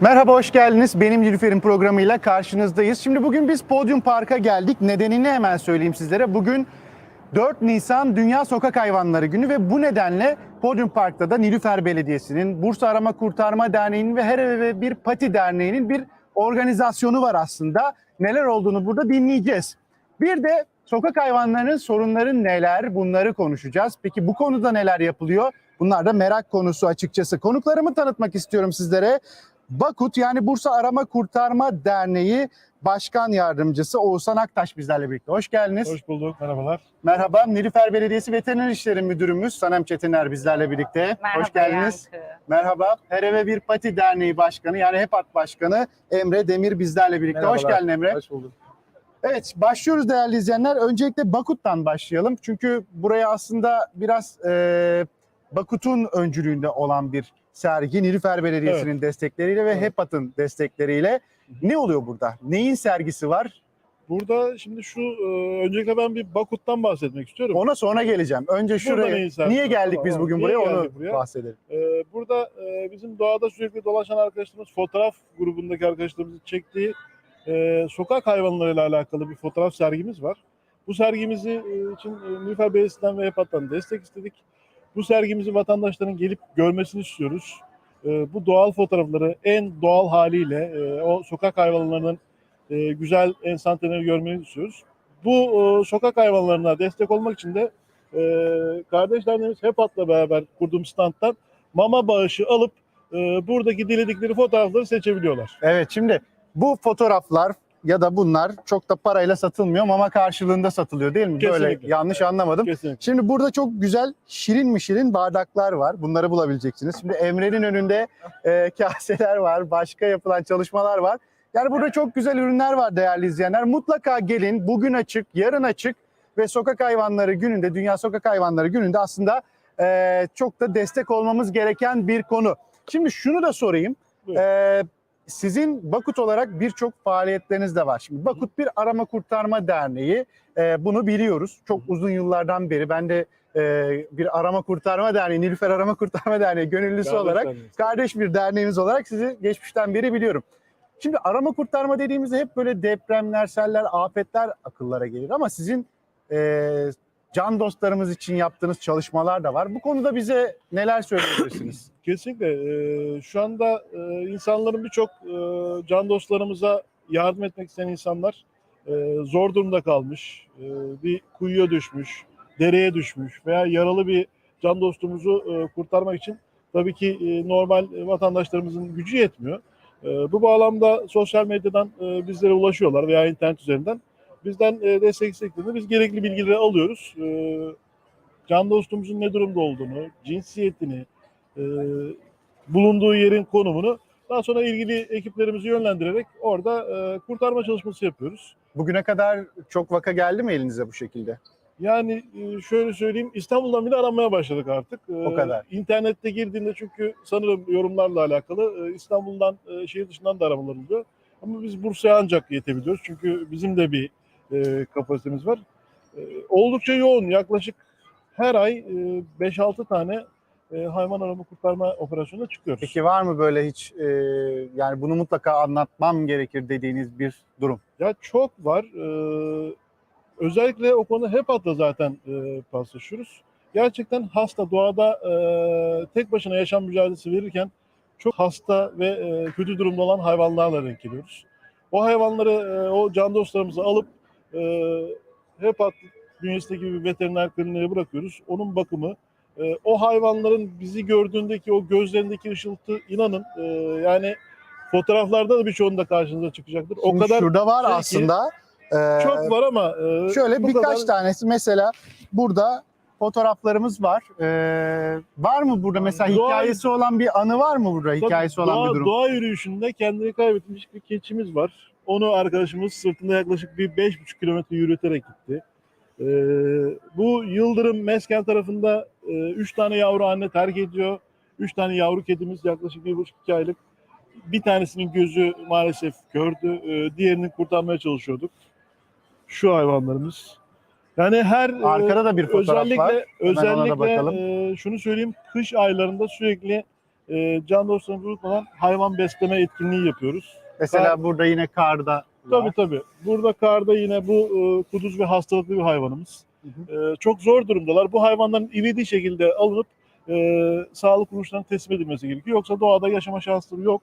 Merhaba, hoş geldiniz. Benim Nilüfer'in programıyla karşınızdayız. Şimdi bugün biz Podium Park'a geldik. Nedenini hemen söyleyeyim sizlere. Bugün 4 Nisan Dünya Sokak Hayvanları Günü ve bu nedenle Podium Park'ta da Nilüfer Belediyesi'nin, Bursa Arama Kurtarma Derneği'nin ve Her Eve Bir Pati Derneği'nin bir organizasyonu var aslında. Neler olduğunu burada dinleyeceğiz. Bir de sokak hayvanlarının sorunları neler bunları konuşacağız. Peki bu konuda neler yapılıyor? Bunlar da merak konusu açıkçası. Konuklarımı tanıtmak istiyorum sizlere. Bakut yani Bursa Arama Kurtarma Derneği Başkan Yardımcısı Oğuzhan Aktaş bizlerle birlikte. Hoş geldiniz. Hoş bulduk, merhabalar. Merhaba. Nilüfer Belediyesi Veteriner İşleri Müdürümüz Sanem Çetiner bizlerle birlikte. Merhaba Hoş geldiniz. Yankı. Merhaba. Her Eve Bir Pati Derneği Başkanı yani HEPAT Başkanı Emre Demir bizlerle birlikte. Hoş Merhabalar. geldin Emre. Hoş bulduk. Evet başlıyoruz değerli izleyenler. Öncelikle Bakut'tan başlayalım. Çünkü buraya aslında biraz e, Bakut'un öncülüğünde olan bir sergi. Nilüfer Belediyesi'nin destekleriyle ve Evet. HEPAT'ın destekleriyle. Ne oluyor burada? Neyin sergisi var? Burada şimdi şu, e, öncelikle ben bir Bakut'tan bahsetmek istiyorum. Ona sonra geleceğim. Önce şuraya. Niye geldik biz bugün niye buraya onu buraya? bahsedelim. E, burada e, bizim doğada sürekli dolaşan arkadaşlarımız fotoğraf grubundaki arkadaşlarımızın çektiği e, sokak hayvanlarıyla alakalı bir fotoğraf sergimiz var. Bu sergimizi için Nilüfer Belediyesi'nden ve HEPAT'tan destek istedik. Bu sergimizi vatandaşların gelip görmesini istiyoruz. E, bu doğal fotoğrafları en doğal haliyle e, o sokak hayvanlarının e, güzel enstantaneleri görmeyi istiyoruz. Bu e, sokak hayvanlarına destek olmak için de e, kardeş derneğimiz HEPAT'la beraber kurduğum standtan mama bağışı alıp buradaki diledikleri fotoğrafları seçebiliyorlar. Evet şimdi bu fotoğraflar ya da bunlar çok da parayla satılmıyor ama karşılığında satılıyor değil mi? Böyle Kesinlikle. yanlış anlamadım. Kesinlikle. Şimdi burada çok güzel şirin mi şirin bardaklar var. Bunları bulabileceksiniz. Şimdi Emre'nin önünde e, kaseler var. Başka yapılan çalışmalar var. Yani burada çok güzel ürünler var değerli izleyenler. Mutlaka gelin. Bugün açık, yarın açık ve sokak hayvanları gününde, Dünya Sokak Hayvanları gününde aslında e, çok da destek olmamız gereken bir konu. Şimdi şunu da sorayım. Buyurun. E, sizin Bakut olarak birçok faaliyetleriniz de var. Şimdi Bakut bir arama kurtarma derneği. E, bunu biliyoruz. Çok uzun yıllardan beri ben de e, bir arama kurtarma derneği, Nilüfer Arama Kurtarma Derneği gönüllüsü Kardeş olarak, derneğimiz. kardeş bir derneğimiz olarak sizi geçmişten beri biliyorum. Şimdi arama kurtarma dediğimizde hep böyle depremler, seller, afetler akıllara gelir ama sizin e, can dostlarımız için yaptığınız çalışmalar da var. Bu konuda bize neler söyleyebilirsiniz? Kesinlikle. Ee, şu anda e, insanların birçok e, can dostlarımıza yardım etmek isteyen insanlar e, zor durumda kalmış, bir kuyuya düşmüş, dereye düşmüş veya yaralı bir can dostumuzu kurtarmak için tabii ki normal vatandaşlarımızın gücü yetmiyor. Bu bağlamda sosyal medyadan bizlere ulaşıyorlar veya internet üzerinden. Bizden e, destek istediklerinde biz gerekli bilgileri alıyoruz. E, can dostumuzun ne durumda olduğunu, cinsiyetini, e, bulunduğu yerin konumunu daha sonra ilgili ekiplerimizi yönlendirerek orada e, kurtarma çalışması yapıyoruz. Bugüne kadar çok vaka geldi mi elinize bu şekilde? Yani e, şöyle söyleyeyim İstanbul'dan bile aranmaya başladık artık. E, O kadar. İnternette girdiğinde çünkü sanırım yorumlarla alakalı e, İstanbul'dan e, şehir dışından da aramalar oluyor. Ama biz Bursa'ya ancak yetebiliyoruz çünkü bizim de bir e, kapasitemiz var. E, oldukça yoğun yaklaşık her ay e, 5-6 tane e, hayvan arama kurtarma operasyonuna çıkıyoruz. Peki var mı böyle hiç e, yani bunu mutlaka anlatmam gerekir dediğiniz bir durum? Ya çok var. Ee, özellikle o konuda hep hatta zaten e, paslaşıyoruz. Gerçekten hasta doğada e, tek başına yaşam mücadelesi verirken çok hasta ve e, kötü durumda olan hayvanlarla denk geliyoruz. O hayvanları, e, o can dostlarımızı alıp e, HEPAT bünyesindeki bir veteriner kliniğe bırakıyoruz. Onun bakımı, e, o hayvanların bizi gördüğündeki o gözlerindeki ışıltı inanın e, yani fotoğraflarda da birçoğunda karşınıza çıkacaktır. O Şimdi kadar şurada var şey ki, aslında. e, çok var ama e, Şöyle birkaç kadar- tanesi mesela burada fotoğraflarımız var. Ee, var mı burada mesela Doğa- hikayesi olan bir anı var mı burada Tabii hikayesi olan doğa, bir durum? Doğa yürüyüşünde kendini kaybetmiş bir keçimiz var. Onu arkadaşımız sırtında yaklaşık bir 5,5 kilometre yürüterek gitti. Ee, bu Yıldırım Mesken tarafında 3 tane yavru anne terk ediyor. 3 tane yavru kedimiz yaklaşık 1,5-2 aylık. Bir tanesinin gözü maalesef kördü. Ee, diğerini kurtarmaya çalışıyorduk. Şu hayvanlarımız. Yani her e, Arkada da bir fotoğraf özellikle var. Hemen özellikle e, şunu söyleyeyim kış aylarında sürekli e, can dostlarımızı unutmadan hayvan besleme etkinliği yapıyoruz. Mesela burada yine karda var. Tabii tabii. Burada karda yine bu e, kuduz ve hastalıklı bir hayvanımız. Hı E, çok zor durumdalar. Bu hayvanların ivedi şekilde alınıp e, sağlık kuruluşlarına teslim edilmesi gerekiyor. Yoksa doğada yaşama şansları yok.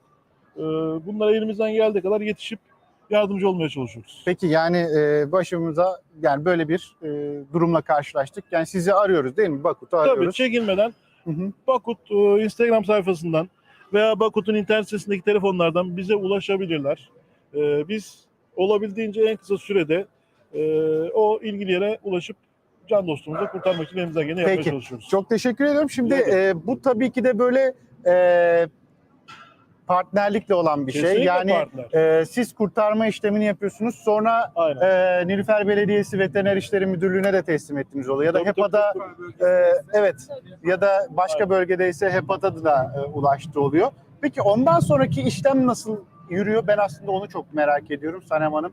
E, bunlara elimizden geldiği kadar yetişip yardımcı olmaya çalışıyoruz. Peki yani e, başımıza yani böyle bir e, durumla karşılaştık. Yani sizi arıyoruz değil mi? Bakut'u Tabii arıyoruz. çekinmeden Hı hı. Bakut e, Instagram sayfasından veya Bakut'un internet sitesindeki telefonlardan bize ulaşabilirler. E, biz olabildiğince en kısa sürede e, o ilgili yere ulaşıp can dostumuzu kurtarmak için elimizden geleni yapmaya Peki. çalışıyoruz. Çok teşekkür ediyorum. Şimdi e, bu tabii ki de böyle e, partnerlikle olan bir şey. Kesinlikle Yani partner. e, siz kurtarma işlemini yapıyorsunuz. Sonra Aynen. e, Nilüfer Belediyesi Veteriner İşleri Müdürlüğü'ne de teslim ettiniz oluyor. Ya da Tabii, HEPA'da tabii, e, evet ya da başka Aynen. bölgedeyse HEPA'da da e, ulaştı oluyor. Peki ondan sonraki işlem nasıl yürüyor? Ben aslında onu çok merak ediyorum Sanem Hanım.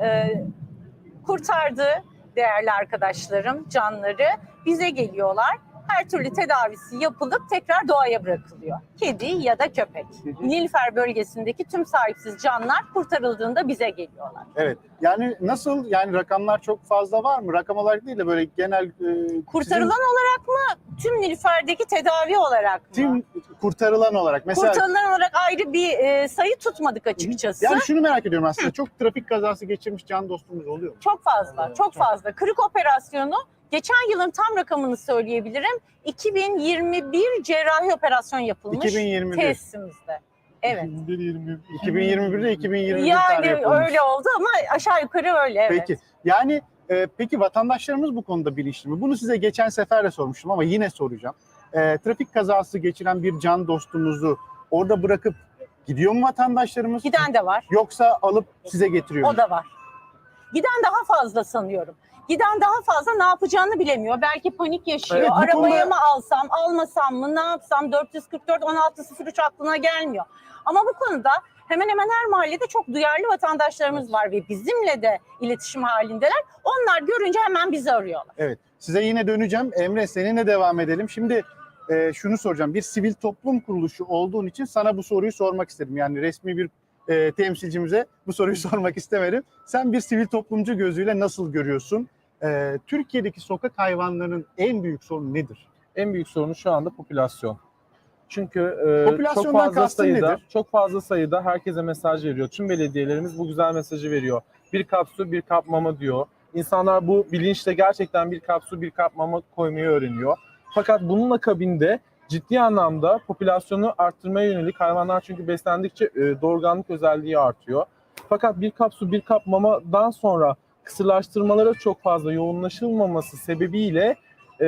e, kurtardı değerli arkadaşlarım canları bize geliyorlar. Her türlü tedavisi yapılıp tekrar doğaya bırakılıyor. Kedi ya da köpek. hı. Nilüfer bölgesindeki tüm sahipsiz canlar kurtarıldığında bize geliyorlar. Evet. Yani nasıl? Yani rakamlar çok fazla var mı? Rakam olarak değil de böyle genel e, Kurtarılan sizin olarak mı? Tüm Nilüfer'deki tedavi olarak mı? tüm kurtarılan olarak mesela Kurtarılan olarak ayrı bir e, sayı tutmadık açıkçası. yani şunu merak ediyorum aslında. Çok trafik kazası geçirmiş can dostumuz oluyor mu? Çok fazla, Evet, çok çok. fazla. Kırık operasyonu geçen yılın tam rakamını söyleyebilirim. 2021 cerrahi operasyon yapılmış 2021. tesisimizde. Evet. 21, 20, 2021'de 2021 tane Yani yapılmış. öyle oldu ama aşağı yukarı öyle evet. Peki. Yani e, peki vatandaşlarımız bu konuda bilinçli mi? Bunu size geçen sefer de sormuştum ama yine soracağım. E, trafik kazası geçiren bir can dostumuzu orada bırakıp gidiyor mu vatandaşlarımız? Giden de var. Yoksa alıp size getiriyor mu? O da var. Giden daha fazla sanıyorum. Giden daha fazla ne yapacağını bilemiyor. Belki panik yaşıyor. Evet, Arabayı konuda- mı alsam, almasam mı, ne yapsam? 444 1603 aklına gelmiyor. Ama bu konuda hemen hemen her mahallede çok duyarlı vatandaşlarımız var ve bizimle de iletişim halindeler. Onlar görünce hemen bizi arıyorlar. Evet. Size yine döneceğim. Emre seninle devam edelim. Şimdi e, şunu soracağım. Bir sivil toplum kuruluşu olduğun için sana bu soruyu sormak istedim. Yani resmi bir e, temsilcimize bu soruyu sormak istemedim. Sen bir sivil toplumcu gözüyle nasıl görüyorsun? E, Türkiye'deki sokak hayvanlarının en büyük sorunu nedir? en büyük sorunu şu anda popülasyon. Çünkü e, çok fazla sayıda nedir? çok fazla sayıda herkese mesaj veriyor. Tüm belediyelerimiz bu güzel mesajı veriyor. Bir kap su, bir kap mama diyor. İnsanlar bu bilinçle gerçekten bir kap su, bir kap mama koymayı öğreniyor. Fakat bunun akabinde ciddi anlamda popülasyonu arttırmaya yönelik hayvanlar çünkü beslendikçe e, doğurganlık özelliği artıyor. Fakat bir kap su, bir kap mamadan sonra kısırlaştırmalara çok fazla yoğunlaşılmaması sebebiyle e,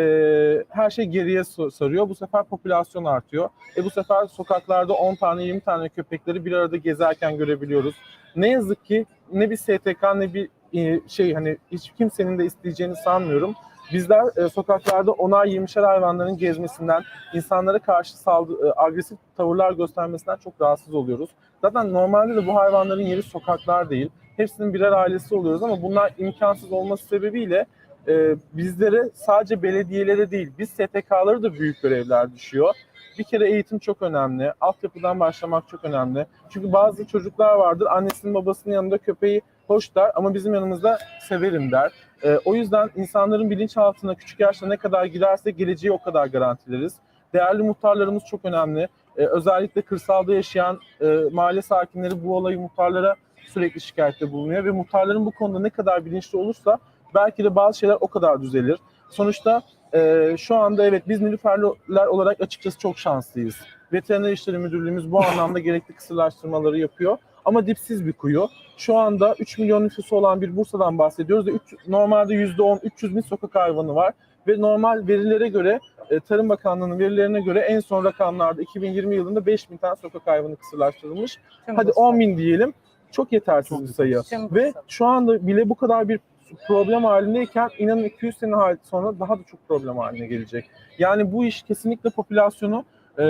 her şey geriye sarıyor. Bu sefer popülasyon artıyor. E bu sefer sokaklarda 10 tane 20 tane köpekleri bir arada gezerken görebiliyoruz. Ne yazık ki ne bir STK ne bir e, şey hani hiç kimsenin de isteyeceğini sanmıyorum. Bizler e, sokaklarda onar 20'şer hayvanların gezmesinden, insanlara karşı saldı, e, agresif tavırlar göstermesinden çok rahatsız oluyoruz. Zaten normalde de bu hayvanların yeri sokaklar değil. Hepsinin birer ailesi oluyoruz ama bunlar imkansız olması sebebiyle e, bizlere sadece belediyelere değil, biz STK'ları da büyük görevler düşüyor. Bir kere eğitim çok önemli. Altyapıdan başlamak çok önemli. Çünkü bazı çocuklar vardır annesinin babasının yanında köpeği hoş der ama bizim yanımızda severim der. E, o yüzden insanların bilinçaltına küçük yaşta ne kadar girerse geleceği o kadar garantileriz. Değerli muhtarlarımız çok önemli. E, özellikle kırsalda yaşayan e, mahalle sakinleri bu olayı muhtarlara sürekli şikayette bulunuyor ve muhtarların bu konuda ne kadar bilinçli olursa belki de bazı şeyler o kadar düzelir. Sonuçta e, şu anda evet biz Nilüferler olarak açıkçası çok şanslıyız. Veteriner İşleri Müdürlüğümüz bu anlamda gerekli kısırlaştırmaları yapıyor. Ama dipsiz bir kuyu. Şu anda 3 milyon nüfusu olan bir Bursa'dan bahsediyoruz ve üç, normalde %10 300 bin sokak hayvanı var. Ve normal verilere göre e, Tarım Bakanlığı'nın verilerine göre en son rakamlarda 2020 yılında 5 bin tane sokak hayvanı kısırlaştırılmış. Tüm Hadi Bursa. 10 bin diyelim. Çok yetersiz bir sayı. Tüm Ve Bursa. şu anda bile bu kadar bir problem halindeyken inanın 200 sene sonra daha da çok problem haline gelecek. Yani bu iş kesinlikle popülasyonu e,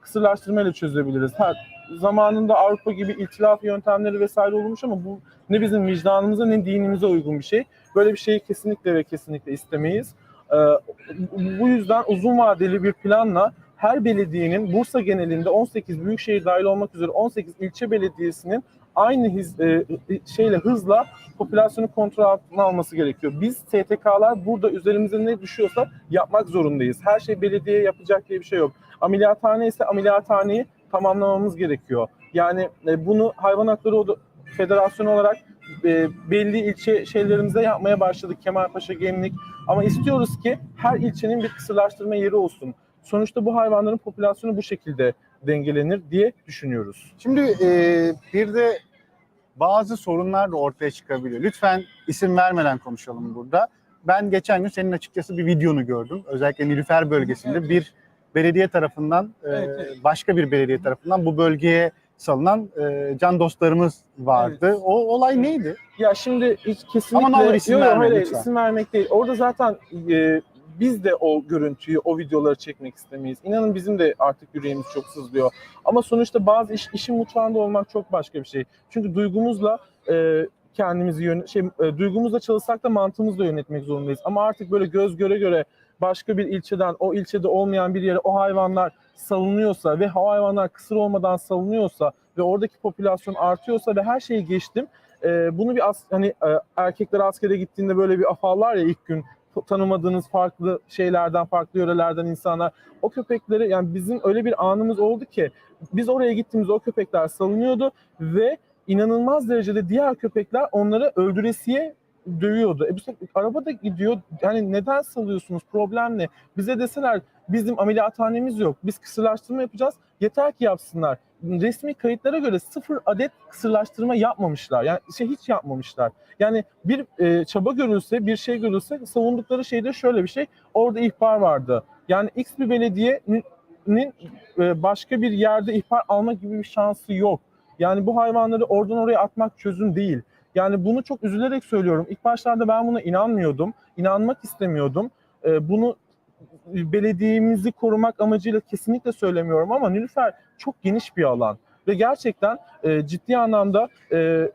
kısırlaştırmayla çözebiliriz. Her zamanında Avrupa gibi iltilaf yöntemleri vesaire olmuş ama bu ne bizim vicdanımıza ne dinimize uygun bir şey. Böyle bir şeyi kesinlikle ve kesinlikle istemeyiz. E, bu yüzden uzun vadeli bir planla her belediyenin Bursa genelinde 18 büyükşehir dahil olmak üzere 18 ilçe belediyesinin aynı hiz, e, şeyle hızla popülasyonu kontrol altına alması gerekiyor. Biz STK'lar burada üzerimize ne düşüyorsa yapmak zorundayız. Her şey belediye yapacak diye bir şey yok. Ameliyathane ise ameliyathaneyi tamamlamamız gerekiyor. Yani e, bunu hayvan hakları federasyonu olarak e, belli ilçe şeylerimize yapmaya başladık. Kemalpaşa, Gemlik. Ama istiyoruz ki her ilçenin bir kısırlaştırma yeri olsun. Sonuçta bu hayvanların popülasyonu bu şekilde dengelenir diye düşünüyoruz. Şimdi e, bir de bazı sorunlar da ortaya çıkabiliyor. Lütfen isim vermeden konuşalım burada. Ben geçen gün senin açıkçası bir videonu gördüm. Özellikle Nilüfer bölgesinde bir belediye tarafından, e, Evet, evet. başka bir belediye tarafından bu bölgeye salınan e, can dostlarımız vardı. Evet. O olay neydi? Ya şimdi hiç kesinlikle... Ama ne olur isim Yok, yok, verme hayır, lütfen. isim vermek değil. Orada zaten e, biz de o görüntüyü, o videoları çekmek istemeyiz. İnanın bizim de artık yüreğimiz çok sızlıyor. Ama sonuçta bazı iş, işin mutfağında olmak çok başka bir şey. Çünkü duygumuzla e, kendimizi yön şey e, duygumuzla çalışsak da mantığımızla yönetmek zorundayız. Ama artık böyle göz göre göre başka bir ilçeden o ilçede olmayan bir yere o hayvanlar salınıyorsa ve o hayvanlar kısır olmadan salınıyorsa ve oradaki popülasyon artıyorsa ve her şeyi geçtim. e, bunu bir as, hani e, erkekler askere gittiğinde böyle bir afallar ya ilk gün tanımadığınız farklı şeylerden, farklı yörelerden insanlar. O köpekleri yani bizim öyle bir anımız oldu ki biz oraya gittiğimizde o köpekler salınıyordu ve inanılmaz derecede diğer köpekler onları öldüresiye dövüyordu. E bu sefer araba da gidiyor. Yani neden salıyorsunuz? Problem ne? Bize deseler bizim ameliyathanemiz yok. Biz kısırlaştırma yapacağız. Yeter ki yapsınlar. Resmi kayıtlara göre sıfır adet kısırlaştırma yapmamışlar. Yani şey hiç yapmamışlar. Yani bir e, çaba görülse, bir şey görülse savundukları şey de şöyle bir şey. Orada ihbar vardı. Yani X bir belediyenin e, başka bir yerde ihbar alma gibi bir şansı yok. Yani bu hayvanları oradan oraya atmak çözüm değil. Yani bunu çok üzülerek söylüyorum. İlk başlarda ben buna inanmıyordum. İnanmak istemiyordum. E, bunu belediyemizi korumak amacıyla kesinlikle söylemiyorum ama Nilüfer çok geniş bir alan ve gerçekten e, ciddi anlamda e,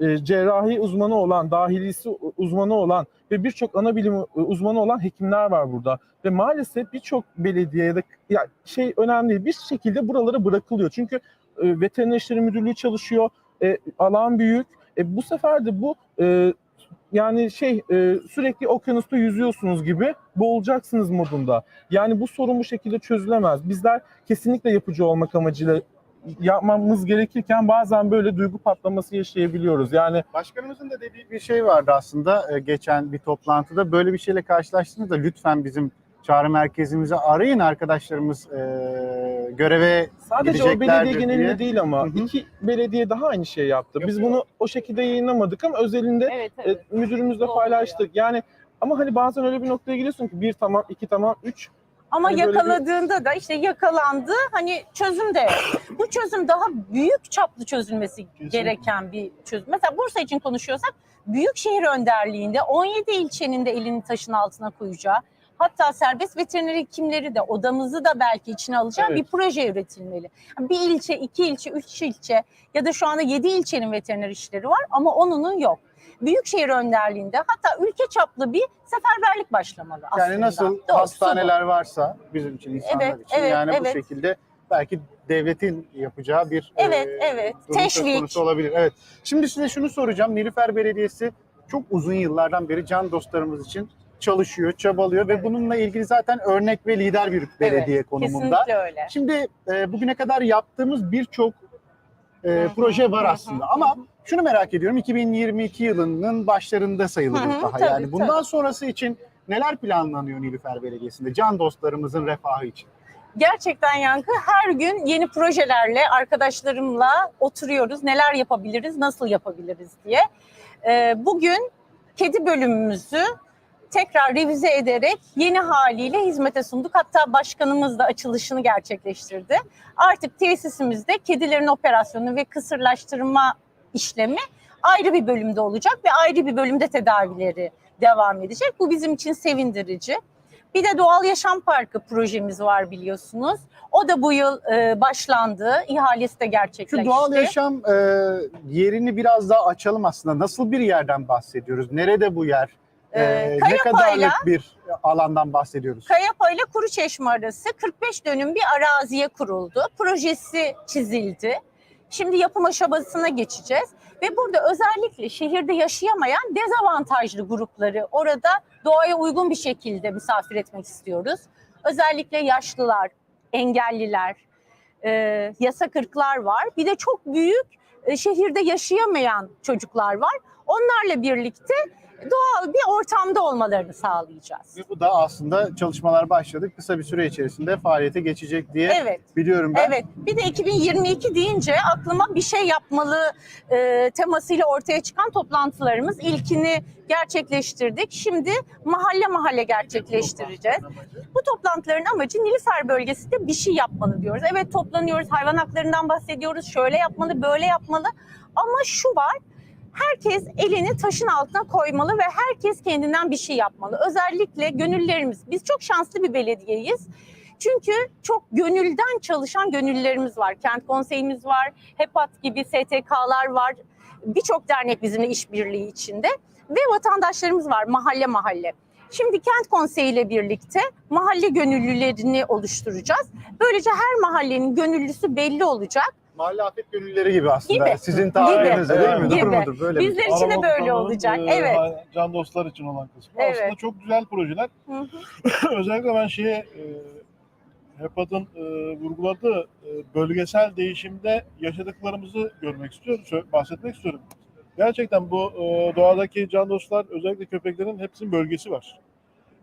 e, cerrahi uzmanı olan, dahilisi uzmanı olan ve birçok ana bilim uzmanı olan hekimler var burada. Ve maalesef birçok belediyede ya şey önemli değil. Bir şekilde buralara bırakılıyor. Çünkü e, veteriner işleri müdürlüğü çalışıyor. E, alan büyük. E, bu sefer de bu e, yani şey e, sürekli okyanusta yüzüyorsunuz gibi boğulacaksınız modunda. Yani bu sorun bu şekilde çözülemez. Bizler kesinlikle yapıcı olmak amacıyla yapmamız gerekirken bazen böyle duygu patlaması yaşayabiliyoruz. Yani Başkanımızın da dediği bir şey vardı aslında e, geçen bir toplantıda. Böyle bir şeyle karşılaştığınızda lütfen bizim çağrı merkezimizi arayın arkadaşlarımız e, göreve sadece o belediye genelinde diye. değil ama Hı hı. iki belediye daha aynı şeyi yaptı. Biz Yapıyor. bunu o şekilde yayınlamadık ama özelinde Evet, e, evet. müdürümüzle Doğru paylaştık. Yani ama hani bazen öyle bir noktaya geliyorsun ki bir tamam, iki tamam, üç Ama Hani böyle bir- yakaladığında da işte yakalandı hani çözüm de yok. Bu çözüm daha büyük çaplı çözülmesi gereken bir çözüm. Mesela Bursa için konuşuyorsak Büyükşehir önderliğinde 17 ilçenin de elini taşın altına koyacağı hatta serbest veteriner hekimleri de odamızı da belki içine alacağı Evet. bir proje üretilmeli. Bir ilçe, iki ilçe, üç ilçe ya da şu anda 7 ilçenin veteriner işleri var ama onunun yok. Büyükşehir önderliğinde hatta ülke çaplı bir seferberlik başlamalı aslında. yani nasıl Doğrusu bu. hastaneler varsa bizim için insanlar Evet, için evet, yani bu evet. şekilde belki devletin yapacağı bir Evet, e, evet. Teşvik. konusu olabilir. Evet. Şimdi size şunu soracağım. Nilüfer Belediyesi çok uzun yıllardan beri can dostlarımız için çalışıyor, çabalıyor ve bununla ilgili zaten örnek ve lider bir belediye konumunda. Kesinlikle öyle. Şimdi e, bugüne kadar yaptığımız birçok e, Hı hı, proje var hı hı, aslında ama şunu merak ediyorum 2022 yılının başlarında sayılırız Hı hı, daha. tabii, yani bundan tabii. sonrası için neler planlanıyor Nilüfer Belediyesi'nde can dostlarımızın refahı için? Gerçekten Yankı her gün yeni projelerle arkadaşlarımla oturuyoruz. Neler yapabiliriz, nasıl yapabiliriz diye. Ee, bugün kedi bölümümüzü tekrar revize ederek yeni haliyle hizmete sunduk. Hatta başkanımız da açılışını gerçekleştirdi. Artık tesisimizde kedilerin operasyonu ve kısırlaştırma işlemi ayrı bir bölümde olacak ve ayrı bir bölümde tedavileri devam edecek. Bu bizim için sevindirici. Bir de Doğal Yaşam Parkı projemiz var biliyorsunuz. O da bu yıl e, başlandı. İhalesi de gerçekleşti. Şu doğal yaşam e, yerini biraz daha açalım aslında. Nasıl bir yerden bahsediyoruz? Nerede bu yer? Ee, Ee, ne kadarlık bir alandan bahsediyoruz? Kayapa ile Kuruçeşme arası 45 dönüm bir araziye kuruldu. Projesi çizildi. Şimdi yapım aşamasına geçeceğiz. Ve burada özellikle şehirde yaşayamayan dezavantajlı grupları orada doğaya uygun bir şekilde misafir etmek istiyoruz. Özellikle yaşlılar, engelliler, e, yasa kırklar var. Bir de çok büyük e, şehirde yaşayamayan çocuklar var. Onlarla birlikte doğal bir ortamda olmalarını sağlayacağız. Ve bu da aslında çalışmalar başladı. Kısa bir süre içerisinde faaliyete geçecek diye Evet. biliyorum ben. Evet. Bir de 2022 deyince aklıma bir şey yapmalı e, temasıyla ortaya çıkan toplantılarımız. İlkini gerçekleştirdik. Şimdi mahalle mahalle gerçekleştireceğiz. Bu toplantıların amacı Nilüfer bölgesinde bir şey yapmalı diyoruz. Evet toplanıyoruz, hayvan haklarından bahsediyoruz. Şöyle yapmalı, böyle yapmalı. Ama şu var. Herkes elini taşın altına koymalı ve herkes kendinden bir şey yapmalı. Özellikle gönüllerimiz. Biz çok şanslı bir belediyeyiz. Çünkü çok gönülden çalışan gönüllülerimiz var. Kent konseyimiz var, HEPAT gibi STK'lar var. Birçok dernek bizimle işbirliği içinde. Ve vatandaşlarımız var mahalle mahalle. Şimdi kent konseyi ile birlikte mahalle gönüllülerini oluşturacağız. Böylece her mahallenin gönüllüsü belli olacak. Mahalle afet gönüllüleri gibi aslında. Gibi. Sizin tabirinizle Gibi. değil mi? Doğru Gibi. mudur? Böyle? Bizler için de böyle olacak. e, Evet. Can dostlar için olan kısmı. Evet. Aslında çok güzel projeler. Hı hı. Özellikle ben şeye e, HEPAD'ın e, vurguladığı e, bölgesel değişimde yaşadıklarımızı görmek istiyorum, bahsetmek istiyorum. Gerçekten bu e, doğadaki can dostlar, özellikle köpeklerin hepsinin bölgesi var.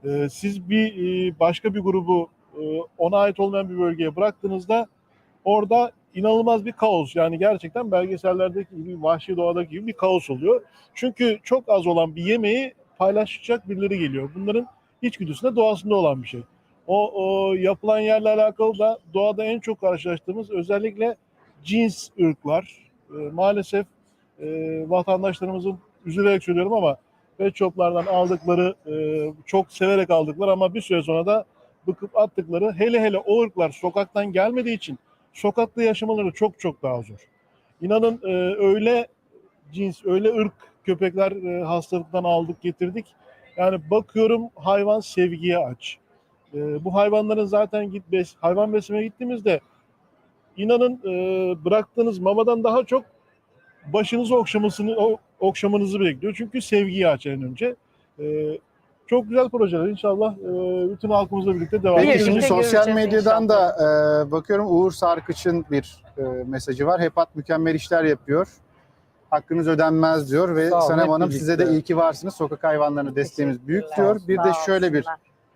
E, siz bir e, başka bir grubu e, ona ait olmayan bir bölgeye bıraktığınızda orada inanılmaz bir kaos. Yani gerçekten belgesellerdeki gibi, vahşi doğadaki gibi bir kaos oluyor. Çünkü çok az olan bir yemeği paylaşacak birileri geliyor. Bunların içgüdüsünde doğasında olan bir şey. O, o yapılan yerle alakalı da doğada en çok karşılaştığımız özellikle cins ırklar. E, maalesef e, vatandaşlarımızın üzülerek söylüyorum ama pet shoplardan aldıkları, e, çok severek aldıkları ama bir süre sonra da bıkıp attıkları hele hele o ırklar sokaktan gelmediği için sokakta yaşamaları çok çok daha zor. İnanın e, öyle cins, öyle ırk köpekler e, hastalıktan aldık getirdik. Yani bakıyorum hayvan sevgiye aç. E, bu hayvanların zaten git bes, hayvan beslemeye gittiğimizde inanın e, bıraktığınız mamadan daha çok başınızı okşamasını okşamanızı bekliyor. Çünkü sevgiyi aç en önce. E, çok güzel projeler. İnşallah e, bütün halkımızla birlikte devam Peki Birlikte şimdi edeceğiz. sosyal medyadan da e, bakıyorum Uğur Sarkıç'ın bir e, mesajı var. Hepat mükemmel işler yapıyor. Hakkınız ödenmez diyor ve olun, Sanem Hanım size de iyi ki varsınız. Sokak hayvanlarına desteğimiz büyük diyor. Bir de şöyle bir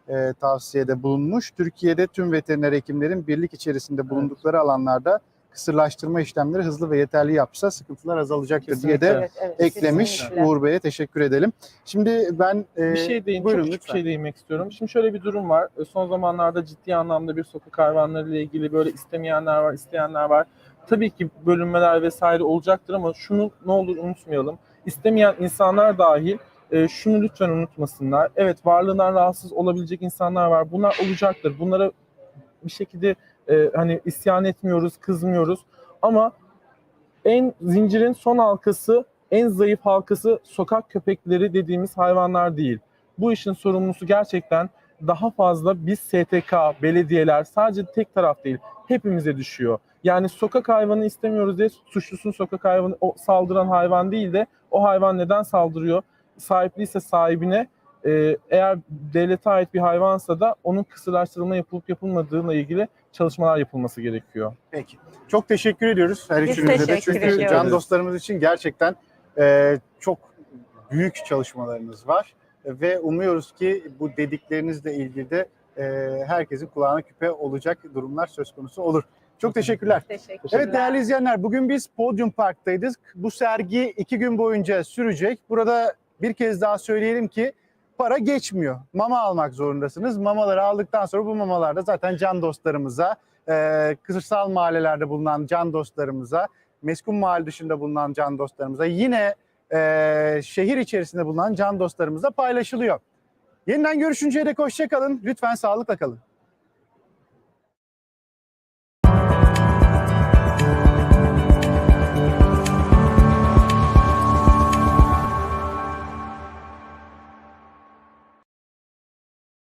e, tavsiyede bulunmuş. Türkiye'de tüm veteriner hekimlerin birlik içerisinde bulundukları alanlarda kısırlaştırma işlemleri hızlı ve yeterli yapsa sıkıntılar azalacaktır diye de Kesinlikle. Evet, evet, eklemiş. kesinlikle. Uğur Bey'e teşekkür edelim. Şimdi ben e, bir şey değin, buyurun çok küçük bir şey değinmek istiyorum. Şimdi şöyle bir durum var. E, Son zamanlarda ciddi anlamda bir sokak hayvanları ile ilgili böyle istemeyenler var, isteyenler var. Tabii ki bölünmeler vesaire olacaktır ama şunu ne olur unutmayalım. İstemeyen insanlar dahil e, şunu lütfen unutmasınlar. Evet varlığından rahatsız olabilecek insanlar var. Bunlar olacaktır. Bunlara bir şekilde e, hani isyan etmiyoruz, kızmıyoruz. Ama en zincirin son halkası, en zayıf halkası sokak köpekleri dediğimiz hayvanlar değil. Bu işin sorumlusu gerçekten daha fazla biz STK, belediyeler sadece tek taraf değil hepimize düşüyor. Yani sokak hayvanı istemiyoruz diye suçlusun sokak hayvanı o saldıran hayvan değil de o hayvan neden saldırıyor? Sahipliyse sahibine e, eğer devlete ait bir hayvansa da onun kısırlaştırılma yapılıp yapılmadığına ilgili çalışmalar yapılması gerekiyor. Peki. Çok teşekkür ediyoruz her Biz üçünüze de. teşekkür Çünkü ediyoruz. can dostlarımız için gerçekten e, çok büyük çalışmalarınız var. Ve umuyoruz ki bu dediklerinizle ilgili de e, herkesin kulağına küpe olacak durumlar söz konusu olur. Çok teşekkürler. Teşekkürler. Evet değerli izleyenler bugün biz Podium Park'taydık. Bu sergi iki gün boyunca sürecek. Burada bir kez daha söyleyelim ki para geçmiyor. Mama almak zorundasınız. Mamaları aldıktan sonra bu mamalar da zaten can dostlarımıza, e, kırsal mahallelerde bulunan can dostlarımıza, meskun mahalle dışında bulunan can dostlarımıza, yine e, şehir içerisinde bulunan can dostlarımıza paylaşılıyor. Yeniden görüşünceye dek hoşça kalın. Lütfen sağlıkla kalın.